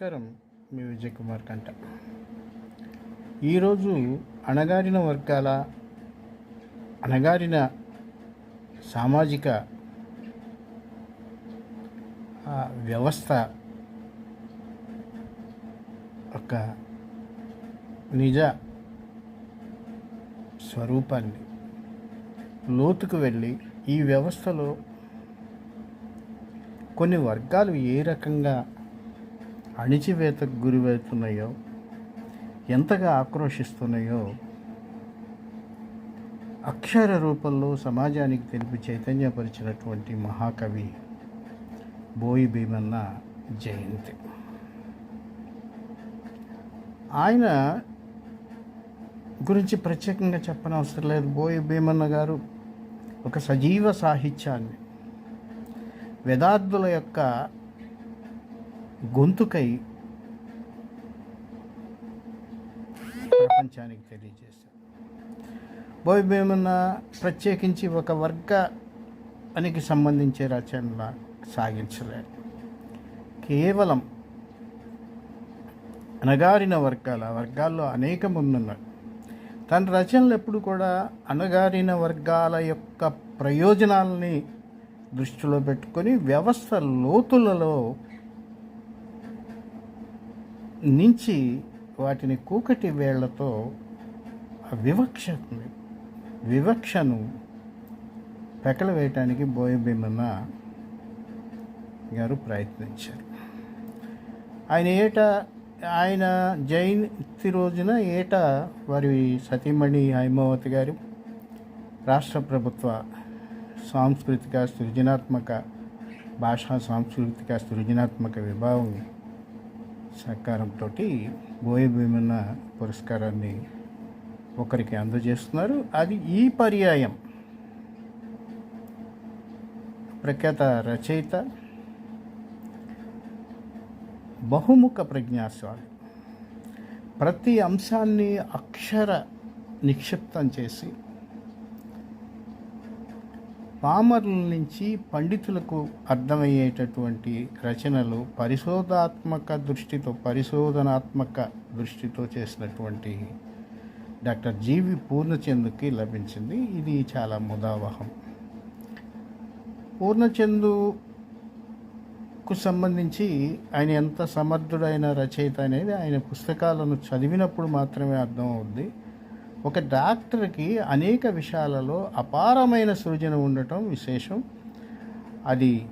నమస్కారం మీ విజయ్ కుమార్ కంట ఈరోజు అణగారిన వర్గాల అణగారిన సామాజిక వ్యవస్థ ఒక నిజ స్వరూపాన్ని లోతుకు వెళ్ళి ఈ వ్యవస్థలో కొన్ని వర్గాలు ఏ రకంగా అణిచివేతకు గురివవుతున్నాయో ఎంతగా ఆక్రోషిస్తున్నాయో అక్షర రూపంలో సమాజానికి తెలిపి చైతన్యపరిచినటువంటి మహాకవి బోయి భీమన్న జయంతి. ఆయన గురించి ప్రత్యేకంగా చెప్పనవసరం లేదు. బోయి భీమన్న గారు ఒక సజీవ సాహిత్యాన్ని వేదార్థుల యొక్క గొంతుకై ప్రపంచానికి తెలియజేశారు. బోయ్ భీమన్న ప్రత్యేకించి ఒక వర్గానికి సంబంధించే రచనల సాగించలేదు. కేవలం అణగారిన వర్గాల వర్గాల్లో అనేక ఉన్నారు తన రచనలు ఎప్పుడు కూడా అణగారిన వర్గాల యొక్క ప్రయోజనాలని దృష్టిలో పెట్టుకొని వ్యవస్థ లోతులలో నుంచి వాటిని కూకటి వేళ్ళతో వివక్ష వివక్షను పెకల వేయటానికి బోయభీమన్న గారు ప్రయత్నించారు. ఆయన ఏట ఆయన జయంతి రోజున ఏట వారి సతీమణి హైమావతి గారు రాష్ట్ర ప్రభుత్వ సాంస్కృతిక సృజనాత్మక భాషా సాంస్కృతిక సృజనాత్మక విభాగం సహకారంతో బోయ భీమన్న పురస్కారాన్ని ఒకరికి అందజేస్తున్నారు. అది ఈ పర్యాయం. ప్రఖ్యాత రచయిత బహుముఖ ప్రజ్ఞాస్వామి. ప్రతి అంశాన్ని అక్షర నిక్షిప్తం చేసి పామరుల నుంచి పండితులకు అర్థమయ్యేటటువంటి రచనలు పరిశోధాత్మక దృష్టితో పరిశోధనాత్మక దృష్టితో చేసినటువంటి డాక్టర్ జీవి పూర్ణచందుకి లభించింది. ఇది చాలా ముదావహం. పూర్ణచందుకు సంబంధించి ఆయన ఎంత సమర్థుడైన రచయిత అనేది ఆయన పుస్తకాలను చదివినప్పుడు మాత్రమే అర్థమవుద్ది. ఒక డాక్టర్కి అనేక విషయాలలో అపారమైన సృజన ఉండటం విశేషం. అది